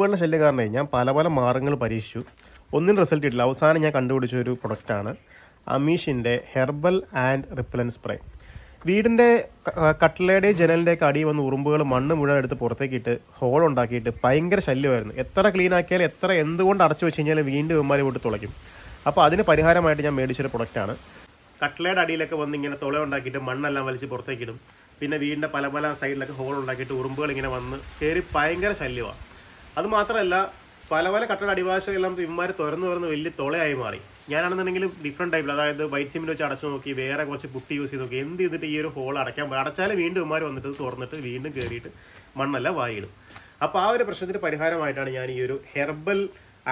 ഉറുമ്പുകളുടെ ശല്യം കാരണമേ ഞാൻ പല പല മാർഗങ്ങൾ പരീക്ഷിച്ചു. ഒന്നും റിസൾട്ട് കിട്ടില്ല അവസാനം ഞാൻ കണ്ടുപിടിച്ച ഒരു പ്രൊഡക്റ്റാണ് അമീഷിന്റെ ഹെർബൽ ആൻഡ് റിപ്പലൻ സ്പ്രേ. വീടിന്റെ കട്ടിലയുടെയും ജനലിന്റെയൊക്കെ അടിയിൽ വന്ന് ഉറുമ്പുകൾ മണ്ണ് മുഴുവൻ എടുത്ത് പുറത്തേക്കിട്ട് ഹോൾ ഉണ്ടാക്കിയിട്ട് ഭയങ്കര ശല്യമായിരുന്നു. എത്ര ക്ലീൻ ആക്കിയാലും എത്ര എന്തുകൊണ്ട് അടച്ചു വെച്ച് കഴിഞ്ഞാൽ വീണ്ടും ഇവന്മാരെ വിട്ട് തുളയ്ക്കും. അപ്പോൾ അതിന് പരിഹാരമായിട്ട് ഞാൻ മേടിച്ചൊരു പ്രൊഡക്റ്റാണ് കട്ടിലയുടെ അടിയിലൊക്കെ വന്ന് ഇങ്ങനെ തുള ഉണ്ടാക്കിയിട്ട് മണ്ണെല്ലാം വലിച്ച് പുറത്തേക്കിടും പിന്നെ വീടിന്റെ പല പല സൈഡിലൊക്കെ ഹോൾ ഉണ്ടാക്കിയിട്ട് ഉറുമ്പുകൾ ഇങ്ങനെ വന്ന് കയറി ഭയങ്കര ശല്യമാണ് അത് മാത്രമല്ല പല പല കട്ടട അടിഭാഷകളെല്ലാം ഇവന്മാർ തുറന്നു തുറന്ന് വലിയ തൊളയായി മാറി. ഞാനാണെന്നുണ്ടെങ്കിൽ ഡിഫറെന്റ് ടൈപ്പിൽ അതായത് വൈറ്റ് സിമ്മിൽ വെച്ച് അടച്ചു നോക്കി വേറെ കുറച്ച് പുട്ടി യൂസ് ചെയ്ത് നോക്കി എന്ത് ചെയ്തിട്ട് ഈ ഒരു ഹോൾ അടയ്ക്കാൻ പറ്റും അടച്ചാൽ വീണ്ടും ഇവന്മാർ വന്നിട്ട് തുറന്നിട്ട് വീണ്ടും കയറിയിട്ട് മണ്ണല്ല വായിടും. അപ്പോൾ ആ ഒരു പ്രശ്നത്തിന് പരിഹാരമായിട്ടാണ് ഞാൻ ഈ ഒരു ഹെർബൽ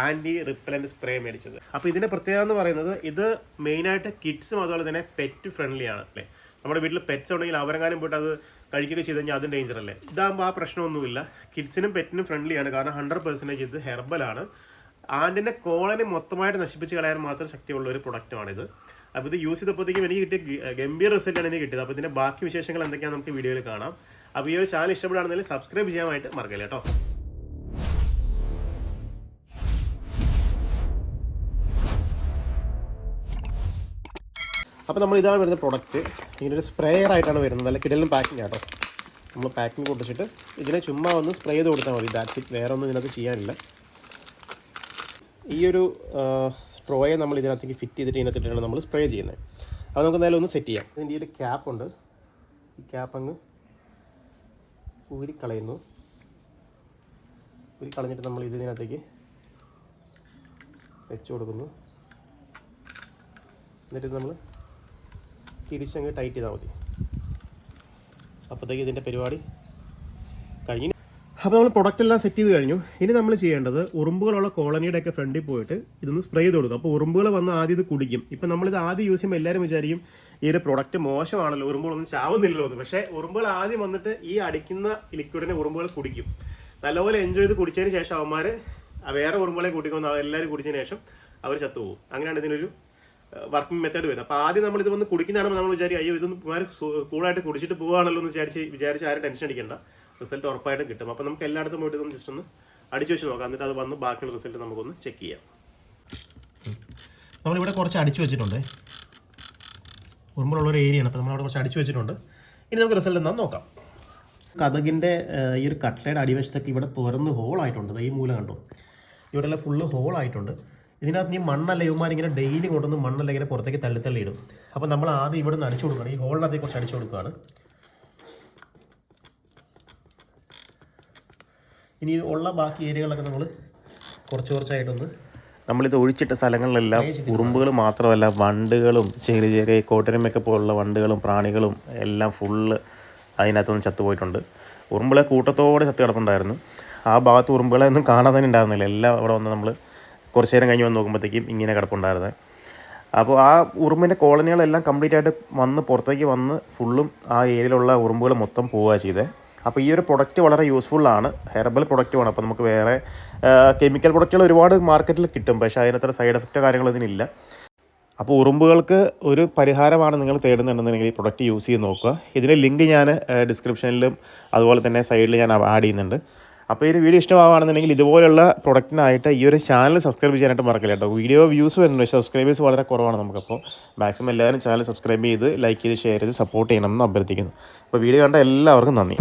ആന്റി റിപ്പലന്റ് സ്പ്രേ മേടിച്ചത്. അപ്പോൾ ഇതിന്റെ പ്രത്യേകത എന്ന് പറയുന്നത് ഇത് മെയിനായിട്ട് കിഡ്സും അതുപോലെ തന്നെ പെറ്റ് ഫ്രണ്ട്ലി ആണ് അല്ലേ? നമ്മുടെ വീട്ടിൽ പെറ്റ്സ് ഉണ്ടെങ്കിൽ അവരെങ്ങാനും പോയിട്ട് അത് കഴിക്കുകയൊക്കെ ചെയ്ത് കഴിഞ്ഞാൽ അതും ഡേഞ്ചർ അല്ലേ? ഇതാകുമ്പോൾ ആ പ്രശ്നമൊന്നുമില്ല. കിഡ്സിനും പെറ്റിനും ഫ്രണ്ട്ലിയാണ് കാരണം ഹൺഡ്രഡ് പെർസെന്റേജ് ഇത് ഹെർബലാണ് ആന്റിന്റെ കോളനി മൊത്തമായിട്ട് നശിപ്പിച്ച് കളയാൻ മാത്രം ശക്തിയുള്ള ഒരു പ്രൊഡക്റ്റാണിത് അപ്പോൾ ഇത് യൂസ് ചെയ്തപ്പോഴത്തേക്കും എനിക്ക് കിട്ടിയ ഗംഭീർ റിസൾട്ടാണ് എനിക്ക് കിട്ടിയത്. അപ്പോൾ ഇതിന്റെ ബാക്കി വിശേഷങ്ങൾ എന്തൊക്കെയാണെന്ന് നമുക്ക് വീഡിയോയിൽ കാണാം. അപ്പോൾ ഈ ഒരു ചാനൽ ഇഷ്ടപ്പെടുകയാണെന്നുണ്ടെങ്കിൽ സബ്സ്ക്രൈബ് ചെയ്യാനായിട്ട് മറക്കില്ല കേട്ടോ. അപ്പോൾ നമ്മൾ ഇതാണ് വരുന്ന പ്രൊഡക്റ്റ് ഇങ്ങനൊരു സ്പ്രേയർ ആയിട്ടാണ് വരുന്നത്. നല്ല കിടലും പാക്കിംഗ് ആട്ടോ. നമ്മൾ പാക്കിംഗ് കൊടുത്തിട്ട് ഇതിനെ ചുമ്മാ ഒന്ന് സ്പ്രേ ചെയ്ത് കൊടുത്താൽ മതി. ദാറ്റ് ഇറ്റ് വേറെ ഒന്നും ഇതിനകത്ത് ചെയ്യാനില്ല. ഈ ഒരു സ്ട്രോയെ നമ്മൾ ഇതിനകത്തേക്ക് ഫിറ്റ് ചെയ്തിട്ട് ഇതിനകത്തിട്ടാണ് നമ്മൾ സ്പ്രേ ചെയ്യുന്നത്. അപ്പോൾ നമുക്ക് എന്തായാലും ഒന്ന് സെറ്റ് ചെയ്യാം. ഇതിന്റെ ഈ ഒരു ക്യാപ്പ് ഉണ്ട്. ഈ ക്യാപ്പ് അങ്ങ് ഊരിക്കളയുന്നു. ഊരി കളഞ്ഞിട്ട് നമ്മൾ ഇത് ഇതിനകത്തേക്ക് വെച്ച് കൊടുക്കുന്നു. എന്നിട്ട് നമ്മൾ തിരിച്ചങ്ങ് ടൈറ്റ് ചെയ്താൽ മതി. അപ്പോഴത്തേക്ക് ഇതിന്റെ പരിപാടി കഴിഞ്ഞു. അപ്പോൾ നമ്മൾ പ്രൊഡക്റ്റ് എല്ലാം സെറ്റ് ചെയ്ത് കഴിഞ്ഞു. ഇനി നമ്മൾ ചെയ്യേണ്ടത് ഉറുമ്പുകളുള്ള കോളനിയുടെ ഒക്കെ ഫ്രണ്ടിൽ പോയിട്ട് ഇതൊന്ന് സ്പ്രേ ചെയ്ത് കൊടുക്കും. അപ്പോൾ ഉറുമ്പുകൾ വന്ന് ആദ്യം ഇത് കുടിക്കും. ഇപ്പം നമ്മളിത് ആദ്യം യൂസ് ചെയ്യുമ്പോൾ എല്ലാവരും വിചാരിക്കും ഈ ഒരു പ്രൊഡക്റ്റ് മോശമാണല്ലോ ഉറുമ്പുകളൊന്നും ചാവുന്നില്ലല്ലോ എന്ന്. പക്ഷേ ഉറുമ്പുകൾ ആദ്യം വന്നിട്ട് ഈ അടിക്കുന്ന ലിക്വിഡിനെ ഉറുമ്പുകൾ കുടിക്കും. നല്ലപോലെ എൻജോയ് ചെയ്ത് കുടിച്ചതിന് ശേഷം അവന്മാർ വേറെ ഉറുമ്പുകളെ കുടിക്കുന്ന എല്ലാവരും കുടിച്ചതിന് ശേഷം അവർ ചത്തുപോകും. അങ്ങനെയാണ് ഇതിനൊരു വർക്കിംഗ് മെത്തേഡ് വരും അപ്പോൾ ആദ്യം നമ്മൾ ഇത് വന്ന് കുടിക്കുന്നതാണ് നമ്മൾ വിചാരിക്കും അയ്യോ ഇതൊന്നും ഇവന്മാർ കൂളായിട്ട് കുടിച്ചിട്ട് പോവുകയാണല്ലോ എന്ന് വിചാരിച്ച് വിചാരിച്ച് ആരും ടെൻഷൻ അടിക്കണ്ട. റിസൾട്ട് ഉറപ്പായിട്ടും കിട്ടും. അപ്പൊ നമുക്ക് എല്ലായിടത്തും പോയിട്ട് ഇതൊന്ന് ജസ്റ്റ് ഒന്ന് അടിച്ചു വെച്ച് നോക്കാം. എന്നിട്ട് അത് വന്ന് ബാക്കിയുള്ള റിസൾട്ട് നമുക്കൊന്ന് ചെക്ക് ചെയ്യാം. നമ്മളിവിടെ കുറച്ച് അടിച്ചു വെച്ചിട്ടുണ്ട്. ഉറുമ്പുള്ള ഒരു ഏരിയയാണ് അപ്പോൾ നമ്മളവിടെ കുറച്ച് അടിച്ചു വെച്ചിട്ടുണ്ട്. ഇനി നമുക്ക് റിസൾട്ട് എന്താണെന്ന് നോക്കാം. കഥകിന്റെ ഈ ഒരു കട്ട്ലയുടെ അടിവശത്തൊക്കെ ഇവിടെ തുറന്ന് ഹോളായിട്ടുണ്ട് ഈ മൂല കണ്ടു? ഇവിടെല്ലാം ഫുള്ള് ഹോളായിട്ടുണ്ട് ഇതിനകത്ത് ഈ മണ്ണല്ല ഇവന്മാർ ഇങ്ങനെ ഡെയിലി കൊണ്ടുവന്ന് മണ്ണല്ല ഇങ്ങനെ പുറത്തേക്ക് തള്ളി ഇടും. അപ്പോൾ നമ്മൾ ആദ്യം ഇവിടെ നിന്ന് അടിച്ചു കൊടുക്കണം ഈ ഹോളിനകത്തേക്ക് കുറച്ച് അടിച്ചു കൊടുക്കുകയാണ്. ഇനി ഉള്ള ബാക്കി ഏരിയകളൊക്കെ നമ്മൾ കുറച്ച് കുറച്ചായിട്ടൊന്ന് നമ്മളിത് ഒഴിച്ചിട്ട സ്ഥലങ്ങളിലെല്ലാം ഉറുമ്പുകൾ മാത്രമല്ല വണ്ടുകളും ചെറിയ ചെറിയ കോട്ടരമൊക്കെ പോലുള്ള വണ്ടുകളും പ്രാണികളും എല്ലാം ഫുള്ള് അതിനകത്തൊന്നും ചത്തുപോയിട്ടുണ്ട്. ഉറുമ്പുകളെ കൂട്ടത്തോടെ ചത്ത് കിടപ്പുണ്ടായിരുന്നു. ആ ഭാഗത്ത് ഉറുമ്പുകളെ ഒന്നും കാണാൻ തന്നെ ഉണ്ടായിരുന്നില്ല. എല്ലാം അവിടെ വന്ന് നമ്മൾ കുറച്ച് നേരം കഴിഞ്ഞ് വന്ന് നോക്കുമ്പോഴത്തേക്കും ഇങ്ങനെ കിടപ്പുണ്ടായിരുന്നത് അപ്പോൾ ആ ഉറുമ്പിന്റെ കോളനികളെല്ലാം കംപ്ലീറ്റ് ആയിട്ട് വന്ന് പുറത്തേക്ക് വന്ന് ഫുള്ളും ആ ഏരിയയിലുള്ള ഉറുമ്പുകൾ മൊത്തം പോവുക ചെയ്തത് അപ്പോൾ ഈ ഒരു പ്രൊഡക്റ്റ് വളരെ യൂസ്ഫുള്ളാണ് ഹെർബൽ പ്രൊഡക്റ്റുമാണ് അപ്പോൾ നമുക്ക് വേറെ കെമിക്കൽ പ്രൊഡക്റ്റുകൾ ഒരുപാട് മാർക്കറ്റിൽ കിട്ടും. പക്ഷേ അതിനത്ര സൈഡ് എഫക്റ്റോ കാര്യങ്ങളോ ഇതിനില്ല അപ്പോൾ ഉറുമ്പുകൾക്ക് ഒരു പരിഹാരമാണ് നിങ്ങൾ തേടുന്നുണ്ടെന്നുണ്ടെങ്കിൽ ഈ പ്രൊഡക്റ്റ് യൂസ് ചെയ്ത് നോക്കുക. ഇതിന്റെ ലിങ്ക് ഞാൻ ഡിസ്ക്രിപ്ഷനിലും അതുപോലെ തന്നെ സൈഡിൽ ഞാൻ ആഡ് ചെയ്യുന്നുണ്ട്. അപ്പോൾ ഈ വീഡിയോ ഇഷ്ടമാവുകയാണെന്നുണ്ടെങ്കിൽ ഇതുപോലുള്ള പ്രൊഡക്റ്റിനായിട്ട് ഈ ഒരു ചാനൽ സബ്സ്ക്രൈബ് ചെയ്യാനായിട്ട് മറക്കില്ല കേട്ടോ. വീഡിയോ വ്യൂസ് വരുന്നുണ്ട് പക്ഷേ സബ്സ്ക്രൈബേഴ്സ് വളരെ കുറവാണ് നമുക്കപ്പോൾ മാക്സിമം എല്ലാവരും ചാനൽ സബ്സ്ക്രൈബ് ചെയ്ത് ലൈക്ക് ചെയ്ത് ഷെയർ ചെയ്ത് സപ്പോർട്ട് ചെയ്യണമെന്ന് അഭ്യർത്ഥിക്കുന്നു. അപ്പോൾ വീഡിയോ കണ്ട എല്ലാവർക്കും നന്ദി.